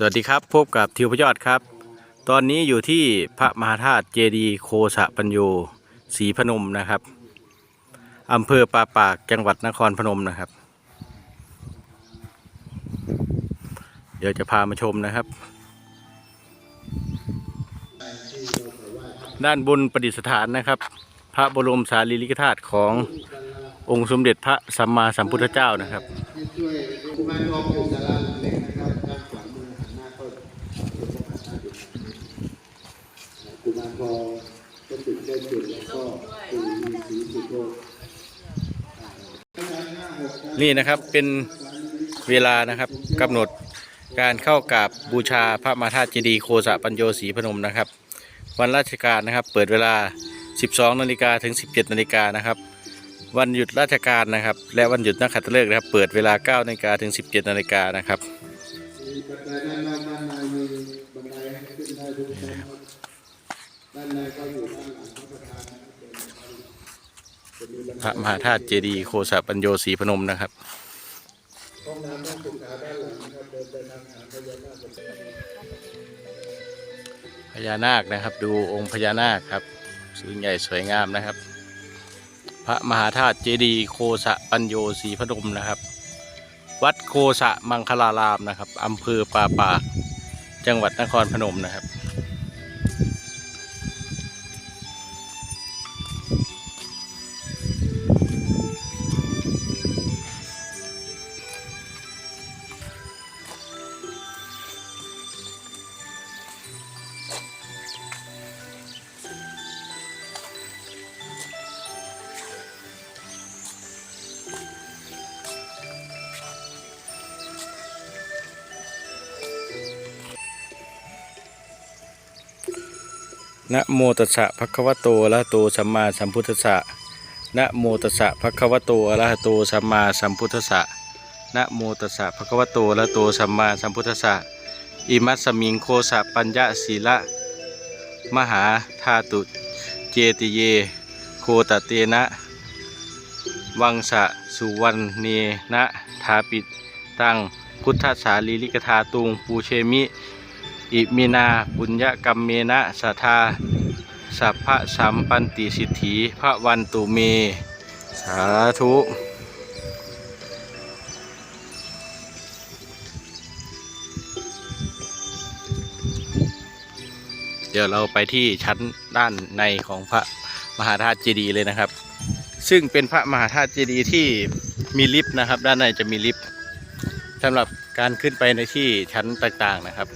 สวัสดีครับ พบกับทิวพยอดครับ ตอนนี้อยู่ที่พระมหาธาตุเจดีโคสะปัญโยศรีพนมนะครับอำเภอป่าปากจังหวัดนครพนมนะครับ เดี๋ยวจะพามาชมนะครับ ด้านบนประดิษฐานนะครับ พระบรมสารีริกธาตุขององค์สมเด็จพระสัมมาสัมพุทธเจ้านะครับ มารทองก็จุดได้จุดแล้วก็ปู่มีสีสุโนี่นะครับเป็นเวลานะครับกำหนดการเข้ากราบบูชาพระมาธาตุเจดีย์โคสะปัญโยศรีพนมนะครับ วันราชการนะครับเปิดเวลา 12นาฬิกาถึง 17นาฬิกานะครับ วันหยุดราชการนะครับ และวันหยุดนักขัตฤกษ์นะครับ เปิดเวลา9นาฬิกาถึง 17นาฬิกานะครับ ด้านในก็อยู่ด้านหลังพระประธานนะครับเป็นจะมีบันพระมหาธาตุเจดีย์โคสะปัญโยศรีพนมนะครับห้องน้ำห้องสุขาด้านหลังครับเดินไปทางหาพญานาคนพญานาคนะครับ ดูองค์พญานาคครับสูงใหญ่สวยงามนะครับ พระมหาธาตุเจดีย์โคสะปัญโยศรีพนมนะครับ วัดโคสะมังคลารามนะครับอำเภอป่าปากจังหวัดนครพนมนะครับ นะโมตัสสะภะคะวะโตอะระหะโตสัมมาสัมพุทธัสสะนะโมตัสสะภะคะวะโตอะระหะโตสัมมาสัมพุทธัสสะนะโมตัสสะภะคะวะโตอะระหะโตสัมมาสัมพุทธัสสะอิมัสสมิงโคสะปัญญศีละ มหาธาตุเจติเย โคตเตนะ วังสะสุวรรณเนนะทาปิตังพุทธสาลีลิกธาตุงปูเชมิ อิมินาปุญญกรรมเมนะสัทธาสัพพะสัมปันติสิทธิพระวันตุเม สาธุเดี๋ยวเราไปที่ชั้นด้านในของพระมหาธาตุเจดีย์เลยนะครับ ซึ่งเป็นพระมหาธาตุเจดีย์ที่มีลิฟต์นะครับ ด้านในจะมีลิฟต์สำหรับการขึ้นไปในที่ชั้นต่างๆนะครับ